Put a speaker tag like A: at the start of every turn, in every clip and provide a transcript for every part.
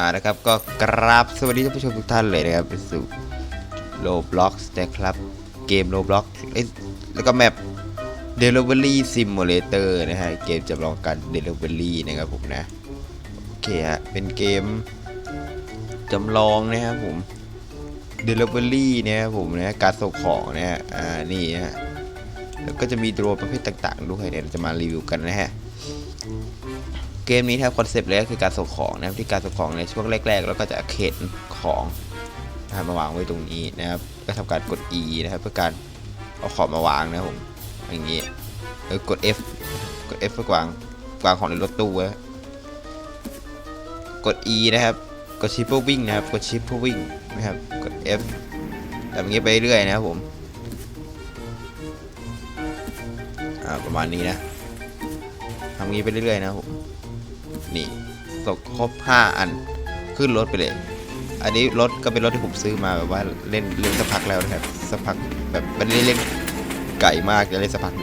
A: อ่านะครับก็กราบสวัสดีท่านผู้ชมทุกท่านเลยนะครับไปสู่โลบล็อกนะครับเกมโลบล็อกแล้วก็แมป Delivery Simulator นะฮะเกมจำลองการ Delivery นะครับผมนะโอเคฮะเป็นเกมจำลองนะครับผม Delivery เนี่ยครับผมนะการส่งของนะฮะอ่านี่ฮะแล้วก็จะมีโดรนประเภทต่างๆด้วยเนี่ยเราจะมารีวิวกันนะฮะ เกมนี้นะครับคอนเซปต์เลยก็คือการส่งของนะครับที่การส่งของในช่วงแรกๆแล้วก็จะเข็นของนะครับมาวางไว้ตรงนี้นะครับก็ทำการกด E นะครับเพื่อการเอาของมาวางนะผมอย่างนี้เออกด F กด F เพื่อกวางวางของในรถตู้ไว้กด E นะครับกดชิปเพื่อวิ่งนะครับกดชิปเพื่อวิ่งนะครับกด F แบบนี้ไปเรื่อยนะครับผมประมาณนี้นะทำงี้ไปเรื่อยๆนะครับผม นี่ตกครบ 5 อันขึ้นรถไปเลย อันนี้รถก็เป็นรถที่ผมซื้อมาแบบว่าเล่นเล่นสักพักแล้วนะครับสักพักแบบไม่ได้เล่นไก่มากจะเล่นสักพัก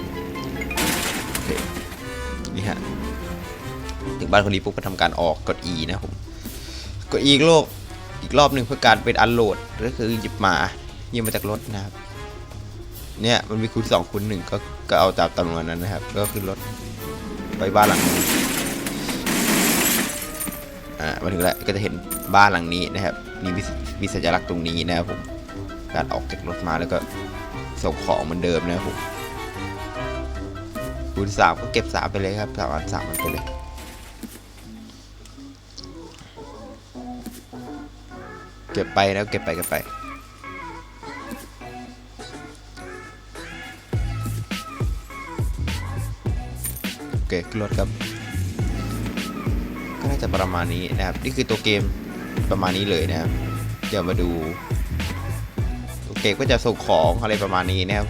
A: โอเคนี่ฮะถึงบ้านคนนี้ปุ๊บก็ทำการออกกด E นะครับผมกด E อีกโลกอีกรอบหนึ่งเพื่อการเป็นอันโหลดก็คือหยิบมาหยิบมาจากรถนะครับเนี่ยมันมีคูณสองคูณหนึ่งก็ก็เอาตามจำนวนนั้นนะครับ ก็ขึ้นรถไปบ้านหลังนึง อ่ามาถึงแล้วก็จะเห็นบ้านหลังนี้นะครับมีวิสมีสัญลักษณ์ตรงนี้นะครับผมการออกจากรถมาแล้วก็ส่งของเหมือนเดิมนะครับผมคูณสามก็เก็บสามไปเลยครับสามอันสามมันไปเลยเก็บไปแล้วเก็บไปเก็บไปโอเคขึ้นรถครับ น่าจะประมาณนี้นะครับ นี่คือตัวเกมประมาณนี้เลยนะครับ เดี๋ยวมาดูตัวเกมก็จะส่งของอะไรประมาณนี้นะครับ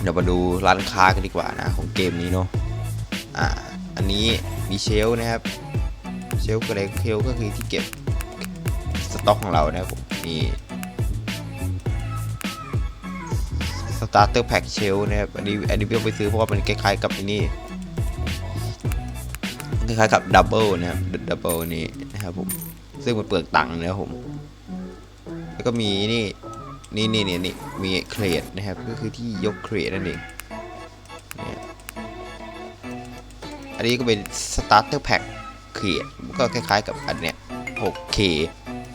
A: เดี๋ยวมาดูร้านค้ากันดีกว่านะของเกมนี้เนาะ อ่า อันนี้มีเชลนะครับ เชลก็เลยเชลก็คือที่เก็บสต็อกของเรานะครับมนี่สตาร์เตอร์แพ็กเชลนะครับ อันนี้อันนี้พี่เอไปซื้อเพราะว่ามันคล้ายๆกับอันนี้ คล้ายๆกับดับเบิลนะครับดับเบิลนี่นะครับผมซึ่งมันเปลือกตังค์นะครับผม แล้วก็มีนี่นี่นี่นี่นี่มีเครดนะครับ ก็คือที่ยกเครดนั่นเองเนี่ยอันนี้ก็เป็นสตาร์เตอร์แพ็คเครดก็คล้ายๆกับอันเนี้ย 6K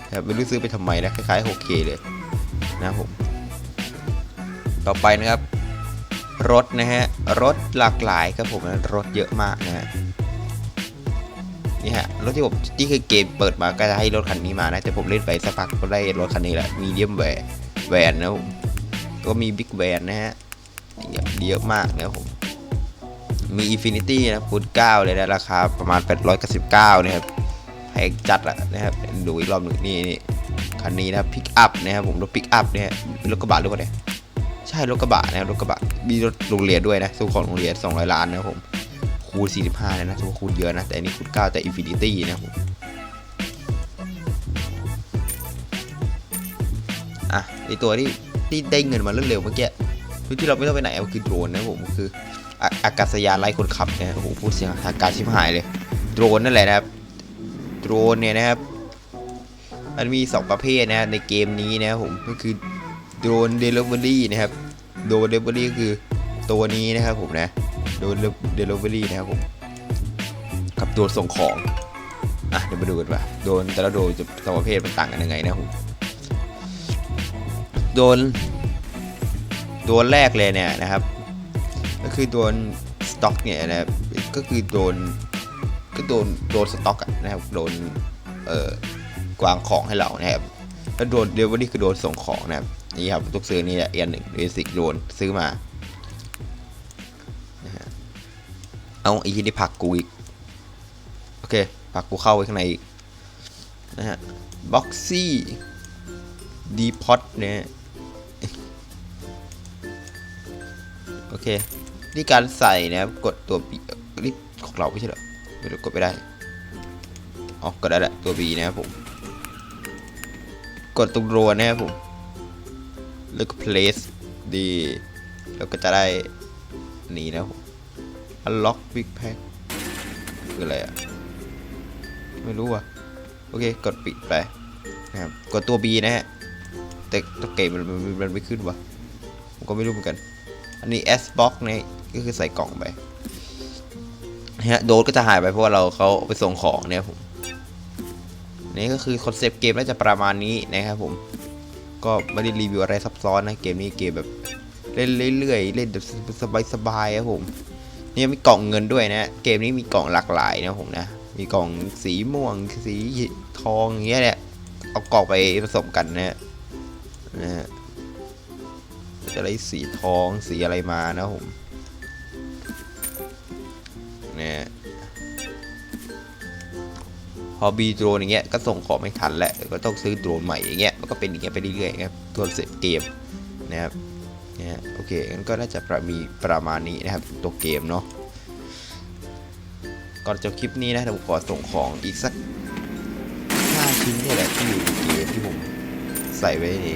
A: นะครับไม่รู้ซื้อไปทำไมนะคล้ายๆ 6K เลยนะครับผม ต่อไปนะครับ รถนะฮะ รถหลากหลายครับผมรถเยอะมากนะฮะ นี่ฮะรถที่ผมที่คือเกมเปิดมาก็จะให้รถคันนี้มานะ แต่ผมเล่นไปสักพักก็ได้รถคันนี้แหละมีเดียมแวร์แวนนะผมก็มีบิ๊กแวนนะฮะเยอะมากนะผมมีอินฟินิตี้นะคูณ9เลยนะราคาประมาณ 899นะครับแพงจัดอะนะครับดูอีกรอบหนึ่งนี่นี่คันนี้นะพิกอัพนะครับผมรถพิกอัพเนี่ยเป็นรถกระบะหรือเปล่าเนี่ยใช่รถกระบะนะครับรถกระบะมีรถโรงเรียนด้วยนะสู้ของโรงเรียน200ล้านนะครับผม คูณ 45เลยนะถือว่าคูณเยอะนะ แต่อันนี้คูณ 9 แต่ Infinity นะครับผมอะไอตัวที่ที่ได้เงินมาเร็วๆเมื่อกี้ที่เราไม่ต้องไปไหนมันคือโดรนนะผมคือออากาศยานไล่คนขับเนี่ยโอ้โหพูดเสียงทาการชิบหายเลยโดรนนั่นแหละนะครับโดรนเนี่ยนะครับมันมี 2 ประเภทนะในเกมนี้นะผมก็คือโดรนเดลิเวอรี่นะครับโดรนเดลิเวอรี่คือตัวนี้นะครับผมนะ เดลิเวอรี่นะครับผมกับตัวส่งของอะเดี๋ยวมาดูกันว่าโดนแต่ละโดนจะสองประเภทมันต่างกันยังไงนะครับผมโดนโดนแรกเลยเนี่ยนะครับ ก็คือโดนสต็อกเนี่ยนะครับก็คือโดนก็โดนโดนสต็อกนะครับโดนเอ่อกวางของให้เรานะครับแล้วโดนเดลิเวอรี่คือโดนส่งของนะครับนี่ครับต้องซื้อนี่แหละเอ็นหนึ่งเบสิกโดนซื้อมา เอาอีกทีนี้ผักกูอีก โอเคผักกูเข้าไปข้างในอีกนะฮะบ็อกซี่ดีพอตเนี่ยโอเค นี่การใส่นะครับกดตัว B นี่ของเราไม่ใช่เหรอไม่รู้กดไม่ได้อ๋อกดได้แหละตัว B นะครับผม กดตรงรัวนะครับผม แล้วก็ place ดี แล้วก็จะได้นี่นะครับผม unlock big pack คืออะไรอะไม่รู้อะ โอเค กดปิดไปนะครับ กดตัว B นะฮะ แต่ตัวเกมมันมันมันไม่ขึ้นวะผมก็ไม่รู้เหมือนกัน อันนี้ S box นี่ก็คือใส่กล่องไปนะฮะโดดก็จะหายไปเพราะว่าเราเขาไปส่งของเนี่ยผมนี่ก็คือคอนเซปต์เกมน่าจะประมาณนี้นะครับผม ก็ไม่ได้รีวิวอะไรซับซ้อนนะ เกมนี้เกมแบบ เล่นเรื่อยๆ เล่นแบบสบายๆครับผม นี่มีกล่องเงินด้วยนะ เกมนี้มีกล่องหลากหลายนะผมนะ มีกล่องสีม่วง สีทองอย่างเงี้ยเนี่ยเอากล่องไปผสมกันนะนะฮะจะได้สีทองสีอะไรมานะผมเนี่ยพอบีโดรนอย่างเงี้ยก็ส่งของไม่ทันแหละก็ต้องซื้อโดรนใหม่อย่างเงี้ยมันก็เป็นอย่างเงี้ยไปเรื่อยๆครับตัวเสร็จเกมนะครับ นี่ยโอเคงั้นก็น่าจะประมีประมาณนี้นะครับตัวเกมเนาะก่อนจบคลิปนี้นะผมขอส่งของอีกสักห้าชิ้นเนี่ยแหละที่อยู่ในเกมที่ผมใส่ไว้ใน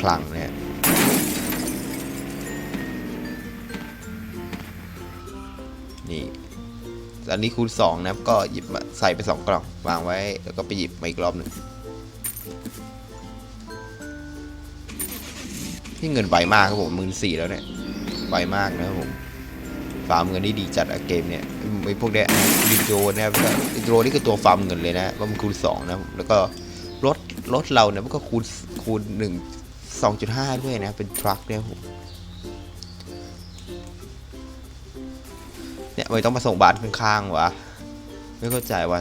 A: คลังเนี่ยนี่อันนี้คูณสองนะครับก็หยิบมาใส่ไปสองกล่องวางไว้แล้วก็ไปหยิบมาอีกรอบหนึ่ง ที่เงินไวมากครับผมหมื่นสี่แล้วเนี่ยไวมากนะครับผมฟาร์มเงินได้ดีจัดอะเกมเนี่ยไอพวกเนี้ยวิดีโอนะครับวิดีโอนี่คือตัวฟาร์มเงินเลยนะว่ามันคูณสองนะแล้วก็รถรถเราเนี่ยมันก็คูณคูณหนึ่งสองจุดห้าด้วยนะเป็นทรัคเนี่ยผมเนี่ยไม่ต้องมาส่งบ้านข้างๆวะไม่เข้าใจว่า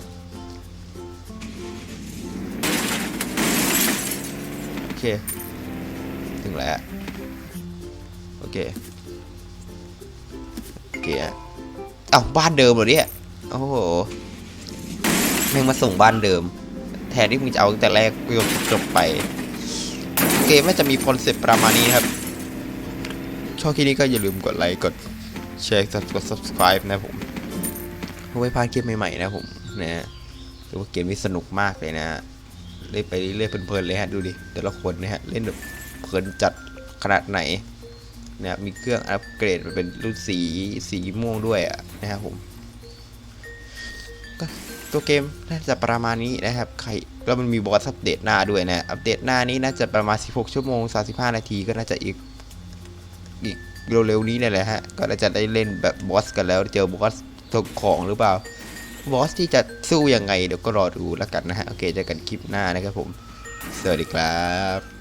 A: โอเค ถึงแล้ว เคโอเคอะเอ้าบ้านเดิมเหรอเนี่ยโอ้โหแม่งมาส่งบ้านเดิม แทนที่มึงจะเอาตั้งแต่แรกกูจบจบไปเกมน่าจะมีคอนเซ็ปต์ประมาณนี้ครับ ชอบคลิปนี้ก็อย่าลืมกดไลค์กดแชร์กด subscribe นะผมเพื่อไม่พลาดคลิปใหม่ๆนะผมนะฮะถือว่าเกมนี้สนุกมากเลยนะฮะเล่นไปเรื่อยเพลินๆเลยฮะดูดิแต่ละคนนะฮะเล่นแบบเพลินจัดขนาดไหน นะมีเครื่องอัปเกรดเป็นรุ่นสีสีม่วงด้วยนะครับผมตัวเกมน่าจะประมาณนี้นะครับใครแล้วมันมีบอสอัปเดตหน้าด้วยนะอัปเดตหน้านี้น่าจะประมาณ 16 ชั่วโมง 35 นาทีก็น่าจะอีกอีกเร็วๆนี้นี่แหละฮะก็น่าจะได้เล่นแบบบอสกันแล้วเจอบอสตัวของหรือเปล่าบอสที่จะสู้ยังไงเดี๋ยวก็รอดูแล้วกันนะฮะโอเคเจอกันคลิปหน้านะครับผมสวัสดีครับ